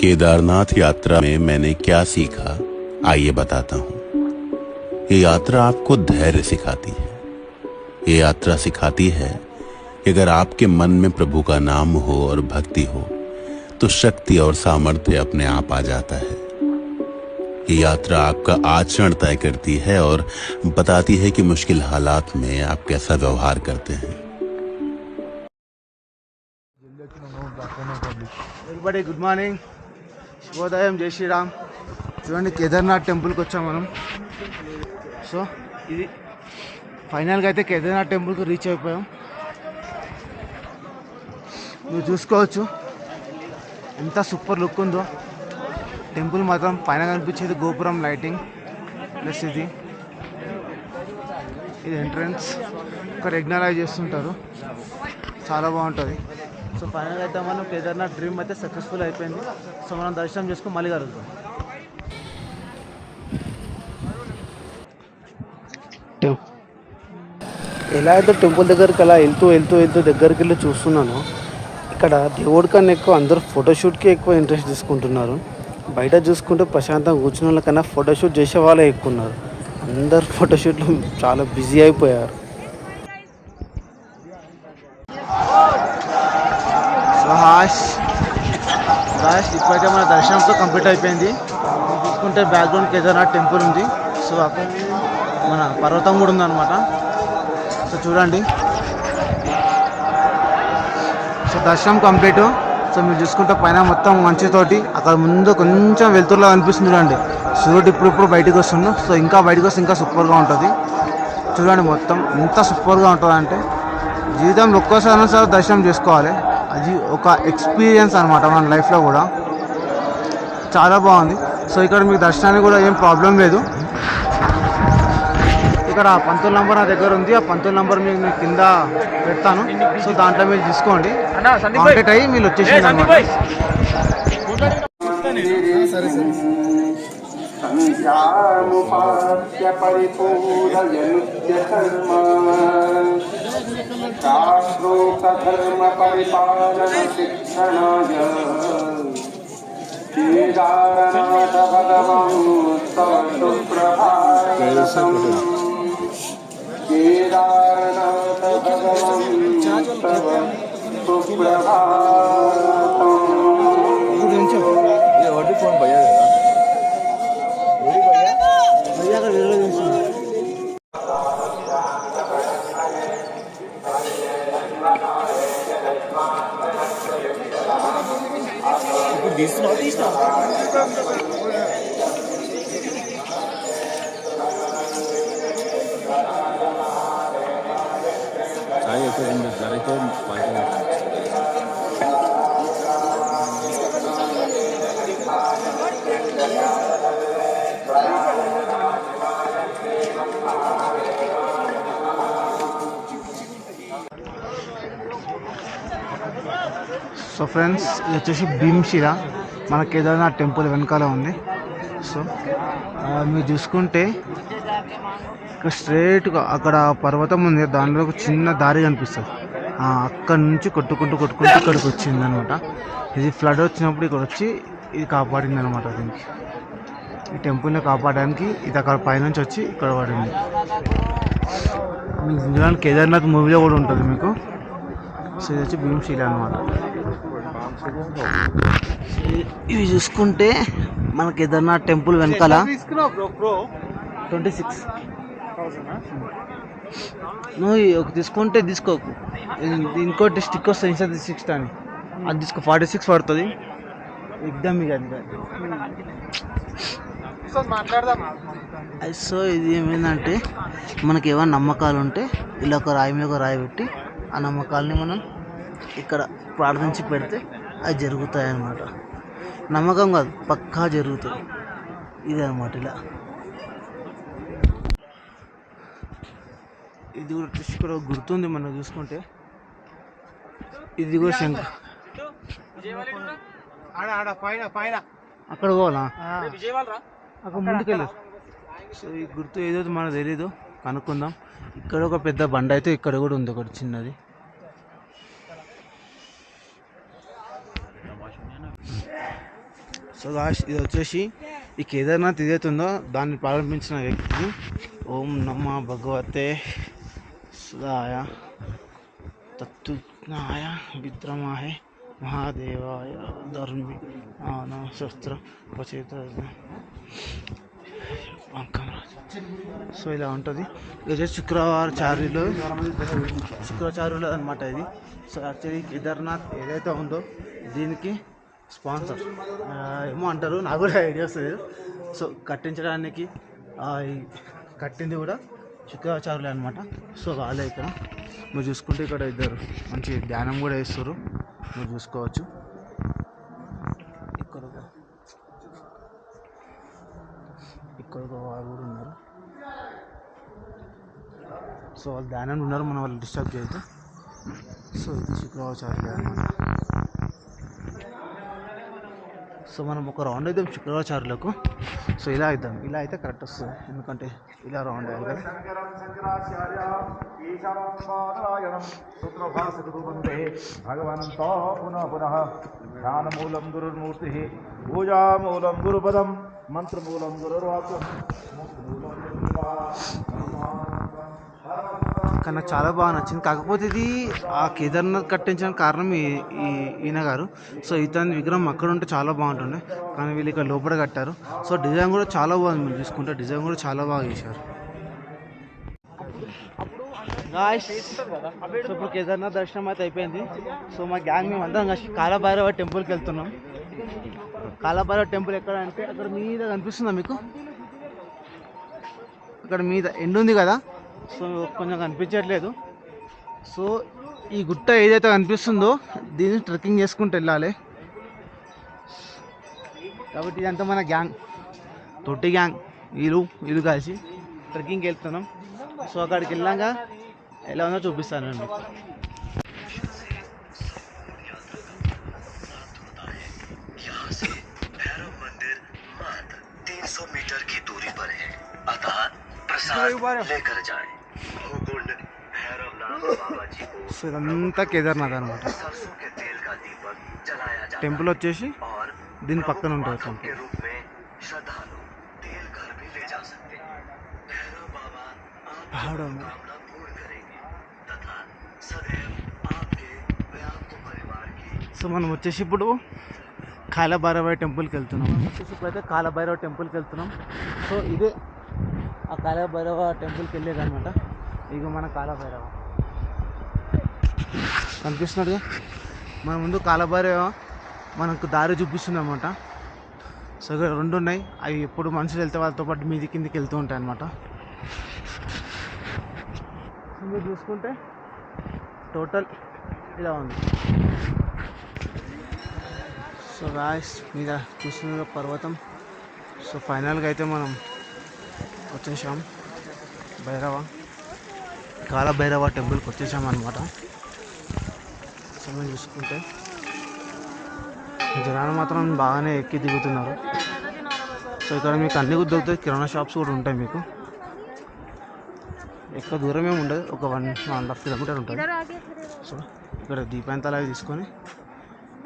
केदारनाथ यात्रा में मैंने क्या सीखा, आइए बताता हूँ। ये यात्रा आपको धैर्य सिखाती है। ये यात्रा सिखाती है कि अगर आपके मन में प्रभु का नाम हो और भक्ति हो तो शक्ति और सामर्थ्य अपने आप आ जाता है। ये यात्रा आपका आचरण तय करती है और बताती है कि मुश्किल हालात में आप कैसा व्यवहार करते हैं। Good morning. ఉదయం జై శ్రీరామ్. చూడండి కేదార్నాథ్ టెంపుల్కి వచ్చాం మనం. సో ఇది ఫైనల్గా అయితే కేదార్నాథ్ టెంపుల్కి రీచ్ అయిపోయాం. నువ్వు చూసుకోవచ్చు. ఎంత సూపర్ లుక్ ఉందో. టెంపుల్ మాత్రం పైన కనిపించేది గోపురం లైటింగ్ ప్లస్ ఇది. ఇది ఎంట్రన్స్. ఇక్కడ యజ్ఞాలు చేస్తుంటారు. చాలా బాగుంటుంది. సో ఫైనల్గా అయితే మనం కేదార్నాథ్ డ్రీమ్ అయితే సక్సెస్ఫుల్ అయిపోయింది. సో మనం దర్శనం చేసుకుని మళ్ళీ కలుగుతాం ఎలా అయితే టెంపుల్ దగ్గరికి అలా వెళ్తూ వెళ్తూ వెళ్తూ దగ్గరికి వెళ్ళి చూస్తున్నాను ఇక్కడ దేవుడి కన్నా ఎక్కువ అందరూ ఫోటోషూట్కి ఎక్కువ ఇంట్రెస్ట్ తీసుకుంటున్నారు. బయట చూసుకుంటే ప్రశాంతంగా కూర్చున్న వాళ్ళకన్నా ఫోటోషూట్ చేసే వాళ్ళే ఎక్కువ ఉన్నారు. అందరు ఫోటోషూట్లు చాలా బిజీ అయిపోయారు. సో హాష్ ఇప్పుడైతే మన దర్శనంతో కంప్లీట్ అయిపోయింది. చూసుకుంటే బ్యాక్గ్రౌండ్ కేదార్నాథ్ టెంపుల్ ఉంది. సో అక్కడ మన పర్వతం కూడా ఉందన్నమాట. సో చూడండి. సో దర్శనం కంప్లీట్ సో మీరు చూసుకుంటే పైన మొత్తం మంచుతోటి అక్కడ ముందు కొంచెం వెళ్తుర్లా అనిపిస్తుంది చూడండి. సూర్యుడు ఇప్పుడు ఇప్పుడు బయటకు వస్తుండు. సో ఇంకా బయటకు వస్తే ఇంకా సూపర్గా ఉంటుంది. చూడండి మొత్తం ఎంత సూపర్గా ఉంటుంది అంటే జీవితంలో ఒక్కోసారి సార్ దర్శనం చేసుకోవాలి. అది ఒక ఎక్స్పీరియన్స్ అనమాట మన లైఫ్లో కూడా. చాలా బాగుంది. సో ఇక్కడ మీకు దర్శనానికి కూడా ఏం ప్రాబ్లం లేదు. ఇక్కడ పంతొమ్మిది నంబర్ నా దగ్గర ఉంది. ఆ పంతొమ్మిది నంబర్ మీకు నేను కింద పెడతాను. సో దాంట్లో మీరు తీసుకోండి. కాంటాక్ట్ అయ్యి మీరు వచ్చేసింది అనమాట సంధ్యాముపాస్య పరిపూరయనుద్యధర్మా शास्त्रोक्तधर्मपरिपालन शिक्षणाय केदारनाथपदमोत्सव सुप्रभातम् केदारनाथपदमोत्सव सुप्रभातम् సో ఫ్రెండ్స్ ఇది వచ్చేసి భీమ్శిల మన కేదార్నాథ్ టెంపుల్ వెనకాల ఉంది. సో మీరు చూసుకుంటే ఇక్కడ స్ట్రైట్గా అక్కడ పర్వతం ఉంది. దానిలో ఒక చిన్న దారి కనిపిస్తుంది. ఆ, అక్కడ నుంచి కొట్టుకుంటూ కొట్టుకుంటూ ఇక్కడికి వచ్చింది అనమాట ఇది ఫ్లడ్ వచ్చినప్పుడు ఇక్కడ వచ్చి ఇది కాపాడింది అనమాట దీనికి ఈ టెంపుల్ని కాపాడడానికి ఇది అక్కడ పైనుంచి వచ్చి ఇక్కడ పడింది. మీకు చూడండి కేదార్నాథ్ మూవీలో కూడా ఉంటుంది మీకు. సో ఇది వచ్చి భీమశీల అనమాట. ఇవి చూసుకుంటే మన కేదార్నాథ్ టెంపుల్ వెనకాల ట్వంటీ సిక్స్. నువ్వు ఒక తీసుకుంటే తీసుకోకు ఇంకోటి స్టిక్ వస్తుంది ఇన్స్టా సిక్స్ అని అది తీసుకో ఫార్టీ సిక్స్ పడుతుంది. ఎగ్దమ్ ఇక అది సో ఇది ఏమైందంటే మనకి ఏమైనా నమ్మకాలు ఉంటే ఇలా ఒక రాయి మీద ఒక రాయి పెట్టి ఆ నమ్మకాలని మనం ఇక్కడ ప్రార్థించి పెడితే అవి జరుగుతాయి అన్నమాట నమ్మకం కాదు పక్కా జరుగుతాయి ఇది అనమాట ఇలా. ఇది కూడా ఇక్కడ ఒక గుర్తుంది మనం చూసుకుంటే. ఇది కూడా శంఖ అక్కడ పోవాలా? అక్కడ ముందుకెళ్ళు. సో ఈ గుర్తు ఏదో మనకు తెలీదు కనుక్కుందాం. ఇక్కడ ఒక పెద్ద బండ అయితే ఇక్కడ కూడా ఉంది ఒకటి చిన్నది. సో గాష్ ఇది వచ్చేసి ఈ కేదార్నాథ్ ఏదైతుందో దాన్ని ప్రారంభించిన వ్యక్తి. ఓం నమ భగవతే సుధాయ తత్తుజ్ఞాయ విద్రమాయ మహాదేవాయ ధర్మి ఆన శస్త్ర ఉపచేత సో ఇలా ఉంటుంది ఇది వచ్చేసి శుక్రవారం చారులో శుక్రచారులు అనమాట ఇది సో యాక్చువల్లీ కేదార్నాథ్ ఏదైతే ఉందో దీనికి స్పాన్సర్ ఏమో అంటారు నాకు కూడా ఐడియా వస్తుంది సో కట్టించడానికి ఆ, ఈ కట్టింది కూడా శుక్రాచార్యులే అనమాట సో వాళ్ళే ఇక్కడ. మీరు చూసుకుంటే ఇక్కడ ఇద్దరు మంచి ధ్యానం కూడా వేస్తారు మీరు చూసుకోవచ్చు. ఇక్కడ ఇక్కడ వాళ్ళు కూడా ఉన్నారు. సో వాళ్ళు ధ్యానంలో ఉన్నారు మనం వాళ్ళు డిస్టర్బ్ చేయొద్దు. సో ఇది శుక్రాచార్యులే అనమాట సో మనం ఒక రౌండ్ అయితే శుక్రాచార్యులకు. సో ఇలా ఇద్దాం ఇలా అయితే కరెక్ట్ వస్తుంది. ఎందుకంటే ఇలా రౌండ్ అయ్యాలి కదా. భగవంతో పునః పునః ధ్యానమూలం గురుర్మూర్తి. పూజామూలం గురుపదం మంత్రమూలం గురుర్వాక్యం. కానీ నాకు చాలా బాగా నచ్చింది. కాకపోతే ఇది ఆ కేదార్నాథ్ కట్టించడానికి కారణం ఈ ఈయన గారు. సో ఇతని విగ్రహం అక్కడ ఉంటే చాలా బాగుంటుండే. కానీ వీళ్ళు ఇక్కడ లోపల కట్టారు. సో డిజైన్ కూడా చాలా బాగుంది మీరు చూసుకుంటే. డిజైన్ కూడా చాలా బాగా చేశారు. సో ఇప్పుడు కేదార్నాథ్ దర్శనం అయితే అయిపోయింది. సో మా గ్యాంగ్ మేము అందరం కలిసి కాలభైరవ టెంపుల్కి వెళ్తున్నాం. కాలభైరవ టెంపుల్ ఎక్కడ అంటే అక్కడ మీద కనిపిస్తుందా మీకు? అక్కడ మీద ఎండు ఉంది కదా? సో కొంచెం కనిపించట్లేదు సో ఈ గుట్ట ఏదైతే కనిపిస్తుందో దీన్ని ట్రెక్కింగ్ చేసుకుంటూ వెళ్ళాలి కాబట్టి ఇదంతా మన గ్యాంగ్ తొట్టి గ్యాంగ్ వీళ్ళు వీళ్ళు కలిసి ట్రెక్కింగ్కి వెళ్తున్నాం సో అక్కడికి వెళ్ళాక ఎలా ఉందో చూపిస్తాను నేను మీకు यहाँ से भैरव मंदिर मात्र 300 मीटर की दूरी पर है अतः प्रसाद लेकर जाएं। సో ఇదంతా కేదార్నాథ్ అనమాట టెంపుల్ వచ్చేసి దీని పక్కన ఉంటుంది సో మనం వచ్చేసి ఇప్పుడు కాలభైరవ టెంపుల్కి వెళ్తున్నాం. వచ్చేసి ఇప్పుడైతే కాలభైరవ టెంపుల్కి వెళ్తున్నాం. సో ఇదే ఆ కాలభైరవ టెంపుల్కి వెళ్ళేదనమాట ఇక మన కాలభైరవ. కనిపిస్తున్నాడుగా మన ముందు కాలభైరవ మనకు దారి చూపిస్తుంది అనమాట సో రెండు ఉన్నాయి. అవి ఎప్పుడు మనుషులు వెళ్తే వాళ్ళతో పాటు మీది కిందికి వెళ్తూ ఉంటాయి అనమాట మీరు చూసుకుంటే టోటల్ ఇలా ఉంది. సో గాయస్ మీద చూస్తున్న పర్వతం. సో ఫైనల్గా అయితే మనం వచ్చేసాం. భైరవ. కాల భైరవ టెంపుల్కి వచ్చేసాం అనమాట సో మేము చూసుకుంటే. జనాలు మాత్రం బాగానే ఎక్కి దిగుతున్నారు. సో ఇక్కడ మీకు అన్ని దొరుకుతాయి. కిరాణా షాప్స్ కూడా ఉంటాయి మీకు. ఎక్కువ దూరం ఏమి ఉండదు. ఒక one one and half kilometre ఉంటుంది. సో ఇక్కడ దీపాంతాలు అవి తీసుకొని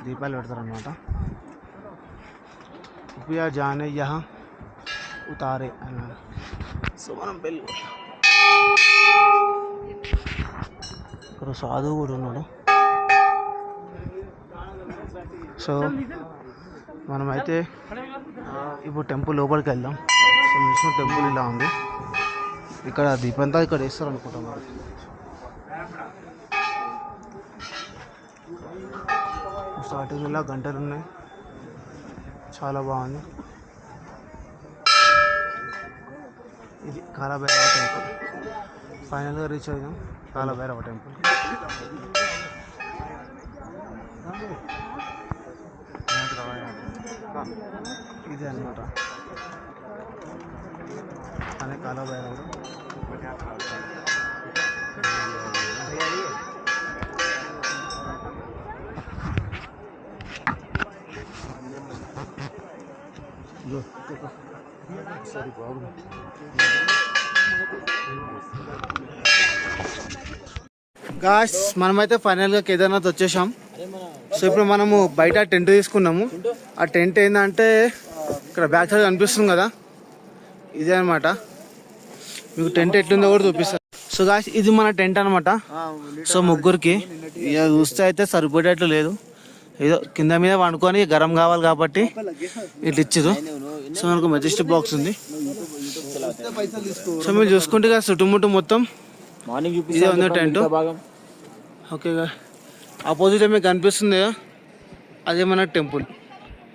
దీపాలు పెడతారు అనమాట కృపయా జానే యహ ఉతారే అన్నారు. సో మనం వెళ్ళి ఇక్కడ సాధువు కూడా ఉన్నాడు. సో మనమైతే ఇప్పుడు టెంపుల్ లోపలికి వెళ్దాం. సో విష్ణు టెంపుల్ ఇలా ఉంది. ఇక్కడ దీపంతా ఇక్కడ వేస్తారు అనుకుంటాం మరి ఇలా గంటలు ఉన్నాయి. చాలా బాగుంది. ఇది కాలభైరవ టెంపుల్. ఫైనల్గా రీచ్ అయినాం. కాలభైరవ టెంపుల్. ఇదే అనమాట అనే కాలభైరవుడు ఇదిగో, ఇదిగో. సరే బాగుంది గాస్ మనమైతే ఫైనల్గా కేదార్నాథ్ వచ్చేసాం. సో ఇప్పుడు మనము బయట టెంట్ తీసుకున్నాము. ఆ టెంట్ ఏంటంటే ఇక్కడ బ్యాక్ సైడ్ కనిపిస్తుంది కదా. ఇదే అనమాట మీకు టెంట్ ఎట్లుందో కూడా చూపిస్తారు సో గాయస్ ఇది మన టెంట్ అనమాట సో ముగ్గురికి ఇక చూస్తే అయితే సరిపోయేటట్లు లేదు. ఏదో కింద మీద వండుకొని గరం కావాలి కాబట్టి ఇట్లా ఇచ్చారు సో మనకు మెజెస్టిక్ బాక్స్ ఉంది. సో మీరు చూసుకుంటే కదా చుట్టుముట్టు మొత్తం ఇదే ఉంది టెంట్. ఓకే ఆపోజిట్ మీకు కనిపిస్తుంది కదా. అదే మన టెంపుల్.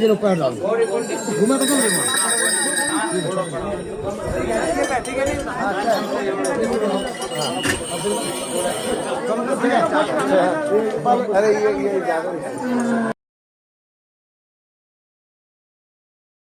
ये लोग पैर डाल घूमे तो क्यों अरे ये ये